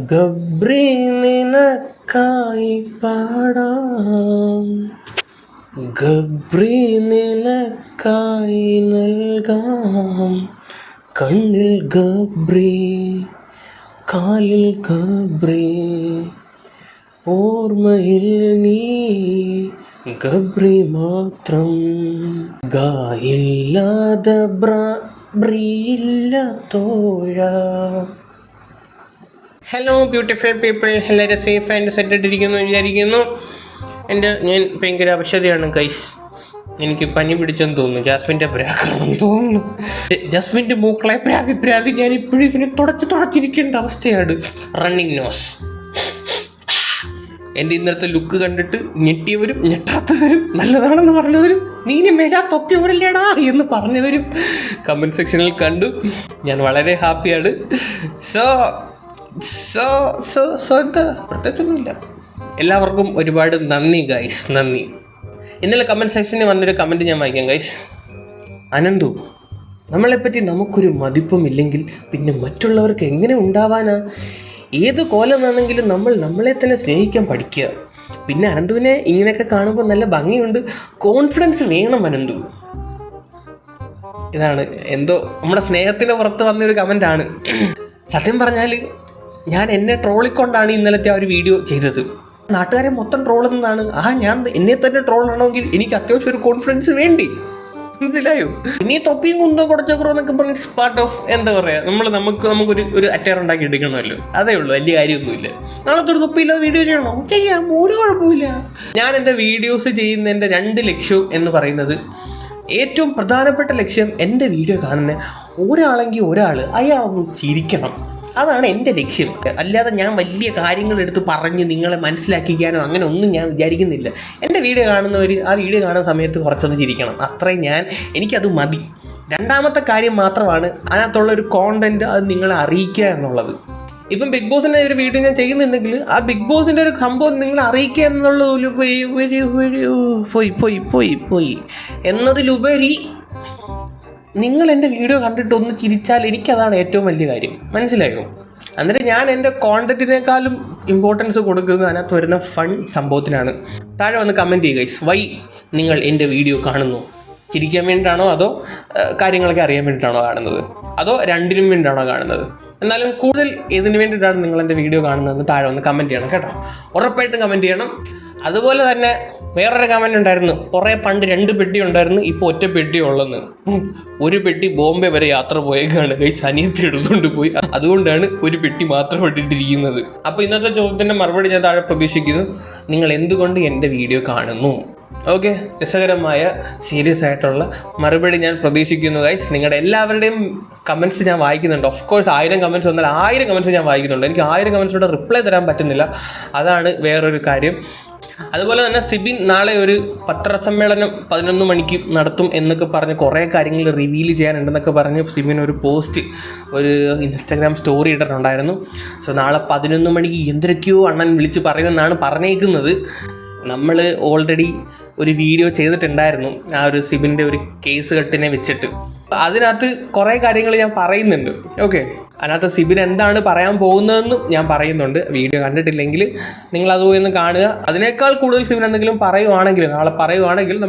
ഗബ്രി നിനക്കായി പാടാം. ഗബ്രി നിനക്കായി നൽകാം. കണ്ണിൽ ഗബ്രി കാലിൽ ഗബ്രി ഓർമ്മയിൽ നീ ഗബ്രി മാത്രം. ഗായില്ലാതെ ബ്രിയില്ല തോഴ ഹലോ ബ്യൂട്ടിഫുൾ പീപ്പിൾ എല്ലാവരും സേഫ് ആൻഡ് സെറ്റഡ് ഇരിക്കുന്നു വിചാരിക്കുന്നു. എന്റെ ഞാൻ ഭയങ്കര അവശതയാണ് കൈസ് എനിക്ക് പനി പിടിച്ചെന്ന് തോന്നുന്നു. ജാസ്മിന്റെ പ്രാക്കാണെന്ന് തോന്നുന്നു. ജാസ്മിന്റെ മൂക്കളെ പ്രാവി പ്രാവി ഞാൻ ഇപ്പോഴും ഇവനെ തുടച്ച് തുടച്ചിരിക്കേണ്ട അവസ്ഥയാണ്. റണ്ണിങ് നോസ് എന്റെ ഇന്നത്തെ ലുക്ക് കണ്ടിട്ട് ഞെട്ടിയവരും ഞെട്ടാത്തവരും നല്ലതാണെന്ന് പറഞ്ഞവരും നീ ഇനി മേലാ തൊപ്പിയവരല്ലേടാ എന്ന് പറഞ്ഞവരും കമന്റ് സെക്ഷനിൽ കണ്ടു. ഞാൻ വളരെ ഹാപ്പിയാണ് സോ സോ സോ സോ എന്താ? പ്രത്യേകിച്ചൊന്നുമില്ല എല്ലാവർക്കും ഒരുപാട് നന്ദി ഗൈസ് നന്ദി. ഇന്നലെ കമന്റ് സെക്ഷനിൽ വന്നൊരു കമന്റ് ഞാൻ വായിക്കാം ഗൈസ് അനന്തു നമ്മളെപ്പറ്റി നമുക്കൊരു മതിപ്പും ഇല്ലെങ്കിൽ പിന്നെ മറ്റുള്ളവർക്ക് എങ്ങനെ ഉണ്ടാവാനാ? ഏത് കോലമാണെങ്കിലും നമ്മൾ നമ്മളെ തന്നെ സ്നേഹിക്കാൻ പഠിക്കുക. പിന്നെ അനന്തുവിനെ ഇങ്ങനെയൊക്കെ കാണുമ്പോൾ നല്ല ഭംഗിയുണ്ട്. കോൺഫിഡൻസ് വേണം അനന്തു. ഇതാണ് എന്തോ നമ്മുടെ സ്നേഹത്തിന്റെ പുറത്ത് വന്നൊരു കമന്റാണ് സത്യം പറഞ്ഞാൽ ഞാൻ എന്നെ ട്രോളിക്കൊണ്ടാണ് ഇന്നലത്തെ ആ ഒരു വീഡിയോ ചെയ്തത്. നാട്ടുകാരെ മൊത്തം ട്രോളുന്നതാണ്. ആ ഞാൻ എന്നെ തന്നെ ട്രോളണമെങ്കിൽ എനിക്ക് അത്യാവശ്യം ഒരു കോൺഫിഡൻസ് വേണ്ടി. മനസ്സിലായോ? ഇനി തൊപ്പിയും കുന്തോ കുറച്ചൊക്കെ എന്നൊക്കെ പറഞ്ഞ ഇറ്റ്സ് പാർട്ട് ഓഫ് എന്താ പറയുക നമ്മൾ നമുക്ക് നമുക്കൊരു ഒരു അറ്റയർ ഉണ്ടാക്കി എടുക്കണമല്ലോ. അതേ ഉള്ളൂ വലിയ കാര്യമൊന്നുമില്ല. നാളെ ഒരു തൊപ്പിയില്ലാതെ വീഡിയോ ചെയ്യണോ? ചെയ്യാം ഒരു കുഴപ്പമില്ല ഞാൻ എന്റെ വീഡിയോസ് ചെയ്യുന്നതിന്റെ രണ്ട് ലക്ഷ്യവും എന്ന് പറയുന്നത് ഏറ്റവും പ്രധാനപ്പെട്ട ലക്ഷ്യം എന്റെ വീഡിയോ കാണുന്ന ഒരാളെങ്കിൽ ഒരാൾ അയാളൊന്ന് ചിരിക്കണം. അതാണ് എന്റെ ലക്ഷ്യം. അല്ലാതെ ഞാൻ വലിയ കാര്യങ്ങൾ എടുത്ത് പറഞ്ഞ് നിങ്ങളെ മനസ്സിലാക്കിക്കാനോ അങ്ങനെ ഒന്നും ഞാൻ വിചാരിക്കുന്നില്ല. എന്റെ വീഡിയോ കാണുന്നവർ ആ വീഡിയോ കാണുന്ന സമയത്ത് കുറച്ചൊന്ന് ചിരിക്കണം. അത്രയും ഞാൻ എനിക്കത് മതി. രണ്ടാമത്തെ കാര്യം മാത്രമാണ് അതിനകത്തുള്ള ഒരു കോണ്ടന്റ് അത് നിങ്ങളെ അറിയിക്കുക എന്നുള്ളത്. ഇപ്പം ബിഗ് ബോസിന്റെ ഒരു വീഡിയോ ഞാൻ ചെയ്യുന്നുണ്ടെങ്കിൽ ആ ബിഗ് ബോസിന്റെ ഒരു സംഭവം നിങ്ങൾ അറിയിക്കുക എന്നുള്ള ഒരു പോയി പോയി പോയി പോയി. എന്നതിലുപരി നിങ്ങൾ എന്റെ വീഡിയോ കണ്ടിട്ട് ഒന്ന് ചിരിച്ചാൽ എനിക്കതാണ് ഏറ്റവും വലിയ കാര്യം. മനസ്സിലായോ? അന്നേരം ഞാൻ എന്റെ കോണ്ടന്റിനേക്കാളും ഇമ്പോർട്ടൻസ് കൊടുക്കുന്നത് അതിനകത്ത് വരുന്ന ഫൺ സംഭവത്തിനാണ്. താഴെ വന്ന് കമന്റ് ചെയ്യുക വൈ നിങ്ങൾ എന്റെ വീഡിയോ കാണുന്നു? ചിരിക്കാൻ വേണ്ടിയിട്ടാണോ അതോ കാര്യങ്ങളൊക്കെ അറിയാൻ വേണ്ടിയിട്ടാണോ കാണുന്നത്? അതോ രണ്ടിനും വേണ്ടിയിട്ടാണോ കാണുന്നത്? എന്നാലും കൂടുതൽ ഇതിന് വേണ്ടിയിട്ടാണ് നിങ്ങൾ എന്റെ വീഡിയോ കാണുന്നതെന്ന് താഴെ ഒന്ന് കമന്റ് ചെയ്യണം കേട്ടോ. ഉറപ്പായിട്ടും കമന്റ് ചെയ്യണം. അതുപോലെ തന്നെ വേറൊരു കമന്റ് ഉണ്ടായിരുന്നു. കുറേ പണ്ട് രണ്ട് പെട്ടി ഉണ്ടായിരുന്നു ഇപ്പോൾ ഒറ്റ പെട്ടി ഉള്ളെന്ന്. ഒരു പെട്ടി ബോംബെ വരെ യാത്ര പോയേക്കാണ്. കൈ സനീത്ത് എടുത്തുകൊണ്ട് പോയി. അതുകൊണ്ടാണ് ഒരു പെട്ടി മാത്രം ഇട്ടിട്ടിരിക്കുന്നത്. അപ്പോൾ ഇന്നത്തെ ചോദ്യത്തിന്റെ മറുപടി ഞാൻ താഴെ പ്രതീക്ഷിക്കുന്നു. നിങ്ങൾ എന്തുകൊണ്ട് എന്റെ വീഡിയോ കാണുന്നു? ഓക്കെ രസകരമായ സീരിയസ് ആയിട്ടുള്ള മറുപടി ഞാൻ പ്രതീക്ഷിക്കുന്നു ഗൈസ് നിങ്ങളുടെ എല്ലാവരുടെയും കമൻസ് ഞാൻ വായിക്കുന്നുണ്ട്. ഓഫ് കോഴ്സ് ആയിരം കമൻസ് വന്നാൽ ആയിരം കമൻസ് ഞാൻ വായിക്കുന്നുണ്ട്. എനിക്ക് ആയിരം കമൻസിലൂടെ റിപ്ലൈ തരാൻ പറ്റുന്നില്ല. അതാണ് വേറൊരു കാര്യം. അതുപോലെ തന്നെ സിബിൻ നാളെ ഒരു പത്രസമ്മേളനം പതിനൊന്ന് മണിക്ക് നടത്തും എന്നൊക്കെ പറഞ്ഞ് കുറേ കാര്യങ്ങൾ റിവീൽ ചെയ്യാനുണ്ടെന്നൊക്കെ പറഞ്ഞ് സിബിൻ ഒരു പോസ്റ്റ് ഒരു ഇൻസ്റ്റാഗ്രാം സ്റ്റോറി ഇട്ടിട്ടുണ്ടായിരുന്നു. സോ നാളെ പതിനൊന്ന് മണിക്ക് എന്തൊക്കെയോ അണ്ണൻ വിളിച്ച് പറയുമെന്നാണ് പറഞ്ഞേക്കുന്നത്. നമ്മൾ ഓൾറെഡി ഒരു വീഡിയോ ചെയ്തിട്ടുണ്ടായിരുന്നു ആ ഒരു സിബിന്റെ ഒരു കേസ് കെട്ടിനെ വെച്ചിട്ട്. അതിനകത്ത് കുറേ കാര്യങ്ങൾ ഞാൻ പറയുന്നുണ്ട് ഓക്കെ അതിനകത്ത് സിബിൻ എന്താണ് പറയാൻ പോകുന്നതെന്നും ഞാൻ പറയുന്നുണ്ട്. വീഡിയോ കണ്ടിട്ടില്ലെങ്കിൽ നിങ്ങൾ അത് ഒന്ന് കാണുക. അതിനേക്കാൾ കൂടുതൽ സിബിൻ എന്തെങ്കിലും പറയുവാണെങ്കിൽ നാളെ പറയുവാണെങ്കിൽ